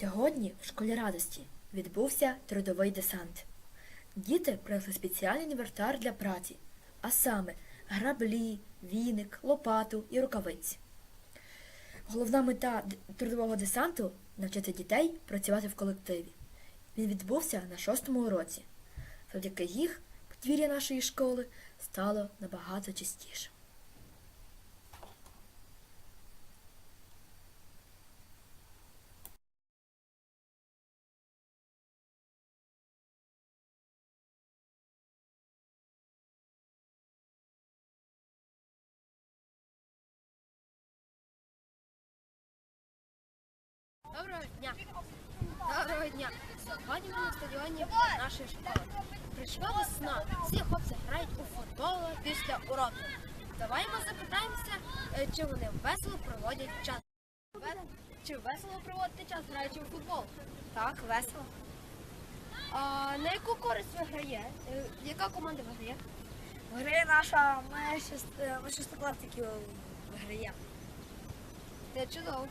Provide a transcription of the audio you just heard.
Сьогодні в школі радості відбувся трудовий десант. Діти принесли спеціальний інвентар для праці, а саме граблі, віник, лопату і рукавиці. Головна мета трудового десанту навчити дітей працювати в колективі. Він відбувся на шостому уроці. Завдяки їх подвір'я нашої школи стало набагато чистішим. Доброго дня. Доброго дня. Сьогодні ми на стадіоні нашої школи. Прийшла весна. Всі хлопці грають у футбол після уроку. Давай ми запитаємося, е, чи вони весело проводять час. Чи весело проводити час, граючи у футбол? Так, весело. А на яку користь виграє? Е, Яка команда виграє? Гри наша, ми, шест... шестикласники виграємо. Це чудово.